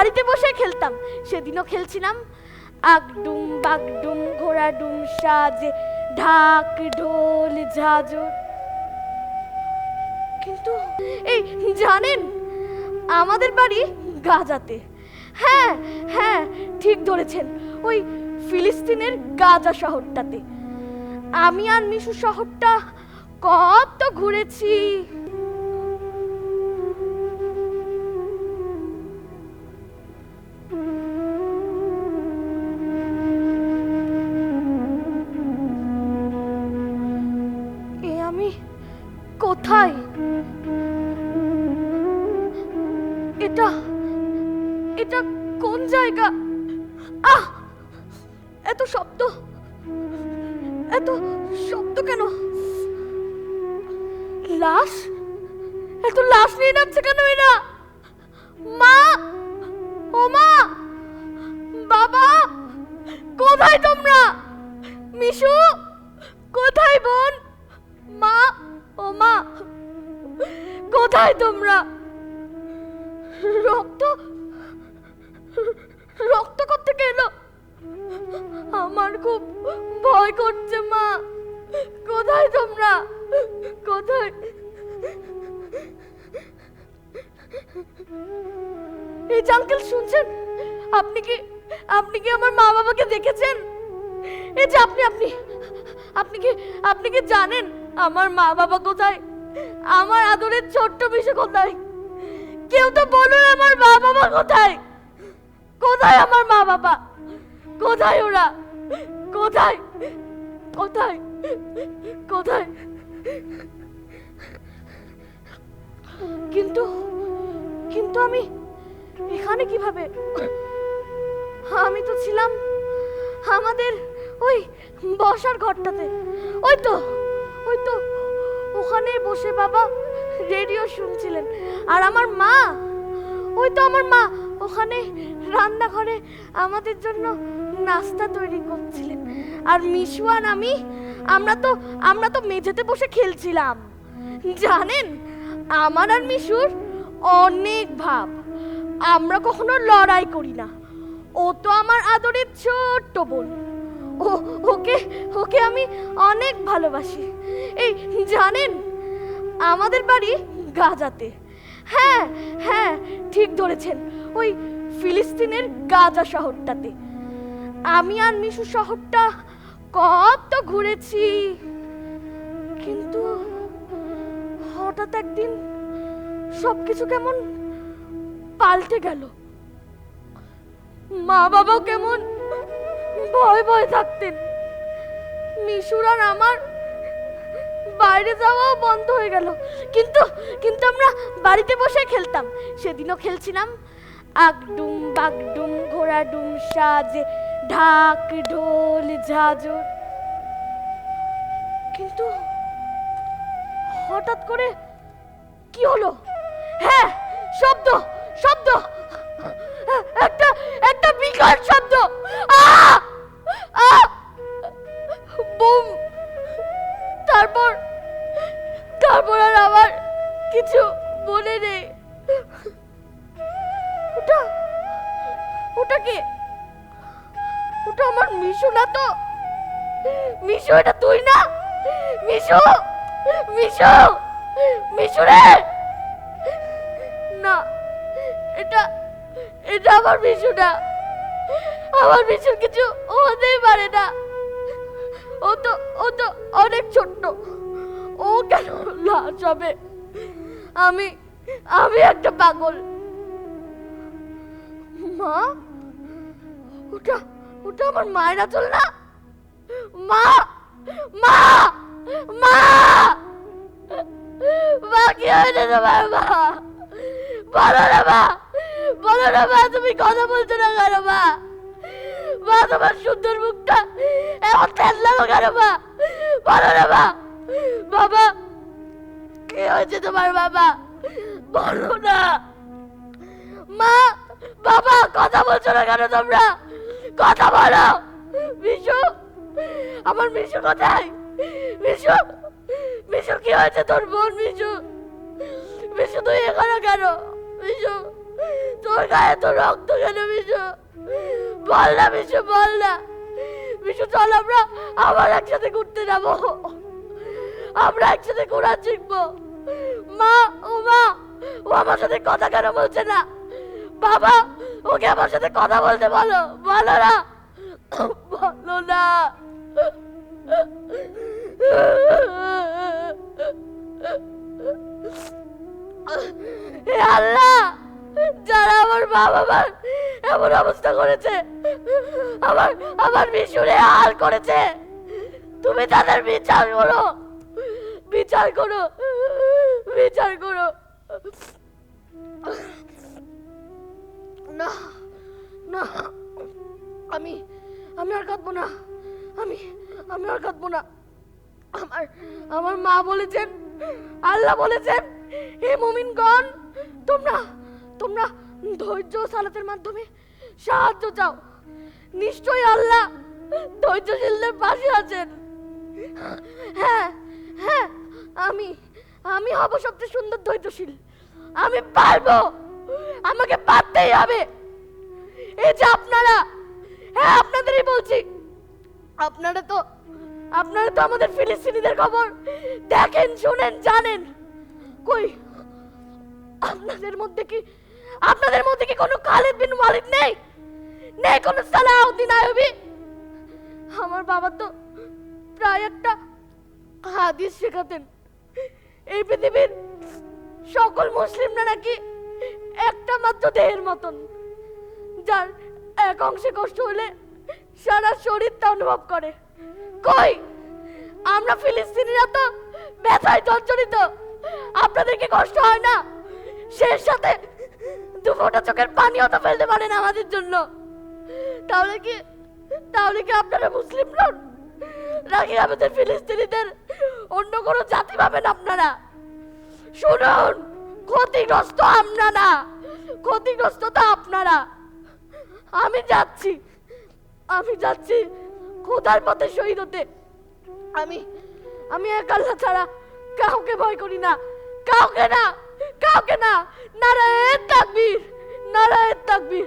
বাড়িতে বসে খেলতাম। সেদিনও খেলছিলাম। আগডুম, বাগডুম ঘোড়া ডুম সাজে, ঢাক, ঢোল, ঝাঁঝর। কিন্তু, এই, জানেন, আমাদের বাড়ি গাজাতে। হ্যাঁ হ্যাঁ ঠিক ধরেছেন, ওই ফিলিস্তিনের গাজা শহরটাতে। আমি আর মিশু শহরটা কত ঘুরেছি। এটা এটা কোন জায়গা? আহ! এত শব্দ এত শব্দ কেন? লাশ? এত লাশ নিয়ে যাচ্ছে কেন এরা? মা! ও মা! বাবা! কোথায় তোমরা? মিশু! কোথায় বোন? মা! ও মা! কোথায় তোমরা? রক্ত? রক্ত থেকে এলো আমার খুব ভয় করছে, মা। কোথায় তোমরা? কোথায়? এই যে আঙ্কেল, শুনছেন? আপনি কি আপনি কি আমার মা বাবাকে দেখেছেন? এই যে আপনি আপনি আপনি কি আপনি কি জানেন আমার মা বাবা কোথায়? আমার আদরের ছোট্ট বিষয় কোথায়? কেউ তো বলুন আমার মা বাবা কোথায়? কোথায় আমার মা বাবা? কোথায় ওরা? কোথায়? কোথায়? কোথায়? কিন্তু কিন্তু আমি এখানে কীভাবে? আমি তো ছিলাম আমাদের ওই বসার ঘরটাতে। ওই তো ওই তো। ওখানে বসে বাবা রেডিও শুনছিলেন। আর আমার মা, ওই তো আমার মা, ওখানে রান্নাঘরে আমাদের জন্য নাস্তা তৈরি করছিলেন। আর মিশুয়ান আমি, আমরা তো আমরা তো মেঝেতে বসে খেলছিলাম। জানেন, আমার আর মিশুর অনেক ভাব। আমরা কখনো লড়াই করি না। ও তো আমার আদরের ছোট্ট বোন। ও, ওকে ওকে আমি অনেক ভালোবাসি। এই, জানেন আমাদের বাড়ি গাজাতে। হ্যাঁ হ্যাঁ ঠিক ধরেছেন, ওই ফিলিস্তিনের গাজা শহরটাতে। আমি আর মিশু শহরটা কত ঘুরেছি। কিন্তু হঠাৎ একদিন সবকিছু কেমন পাল্টে গেল। মা বাবাও কেমন ভয় ভয় থাকতেন। মিশুর আর আমার বাইরে যাওয়াও বন্ধ হয়ে গেল। কিন্তু কিন্তু আমরা বাড়িতে বসে খেলতাম। সেদিনও খেলছিলাম। আগডুম, বাগডুম ঘোড়া ডুম সাজে, ঢাক, ঢোল, ঝাঁঝর। কিন্তু হঠাৎ করে কি হলো? হ্যাঁ শব্দ শব্দ। একটা একটা বিকট শব্দ! আহ! মিশু না তো। মিশু, এটা তুই না? মিশু মিশু মিশু রে। না, এটা এটা আমার মিশু না। আমার মিশুর কিছু হতেই পারে না। ও তো ও তো অনেক ছোট্ট। ও কেন লাশ হবে? আমি আমি একটা পাগল। মা, ওটা ওটা আমার মায়ের আচল না। মা মা মা! মা, কি হয়েছে তোমার মা? বলো না মা, বলো না মা, তুমি কথা বলছো না কেন মা? মা, তোমার সুন্দর মুখটা এমন তেল কেন মা? বলো না মা, বাবা, কি হয়েছে তোমার বাবা? বলো না। মা, বাবা, কথা বলছো না কেন তোমরা? কথা বলো। মিশু, আমার মিশু কোথায়? মিশু মিশু, কি হয়েছে তোর বোন মিশু? মিশু, তুই এখানে কেন? মিশু, তোর গায়ে তো রক্ত কেন বিশু বল না বিশু বল না। বিশু চল আমরা আবার একসাথে ঘুরতে যাব। আমরা একসাথে ঘোরা শিখব মা, ও মা, ও আমার সাথে কথা কেন বলছে না? বাবা ওকে আমার সাথে কথা বলতে বলো বলো না। বলো না। আল্লাহ, যারা আমার মা বাবার এমন অবস্থা করেছে, আমার আমার বিশুরে হাল করেছে, তুমি তাদের বিচার করো বিচার করো বিচার করো। না। আমি আমি আর কাঁদবো না। আমি আমি আর কাঁদবো না। আমার আমার মা বলেছেন, আল্লাহ বলেছেন, হে মুমিনগণ, তোমরা তোমরা ধৈর্য সালাতের মাধ্যমে সাহায্য চাও। নিশ্চয়ই আল্লাহ ধৈর্যশীলদের পাশে আছেন। হ্যাঁ হ্যাঁ আমি আমি হব সবচেয়ে সুন্দর ধৈর্যশীল। আমি পারব। আমাকে পারতেই হবে। এই যে আপনারা হ্যাঁ আপনাদেরই বলছি। আপনারা তো আপনারা তো আমাদের ফিলিস্তিনিদের খবর দেখেন, শুনেন, জানেন। কই, আপনাদের মধ্যে কি, আপনাদের মধ্যে কি কোনো খালিদ বিন ওয়ালিদ নেই? নেই কোনো সালাউদ্দিন আইয়ুবি? আমার বাবা তো প্রায় একটা হাদিস শেখাতেন। এই পৃথিবীর সকল মুসলিমরা নাকি একটা মাত্র দেহের মতন। যার এক অংশে কষ্ট হলে সারা শরীরটা অনুভব করে। কই? আমরা ফিলিস্তিনিরা তো ব্যথায় জর্জরিত আপনাদের কি কষ্ট হয় না? সেই সাথে দু ফোঁটা চোখের পানিও তো ফেলতে পারেন আমাদের জন্য। তাহলে কি তাহলে কি আপনারা মুসলিম নন? নাকি আমাদের ফিলিস্তিনিদের অন্য কোনো জাতি পাবেন আপনারা? শুনুন, ক্ষতিগ্রস্ত আমরা না। ক্ষতিগ্রস্ত তো আপনারা। আমি যাচ্ছি। আমি যাচ্ছি খোদার পথে শহীদ হতে। আমি আমি এক আল্লাহ ছাড়া কাউকে ভয় করি না। কাউকে না কাউকে না। নারায়ণ তাকবীর নারায়ণ তাকবীর।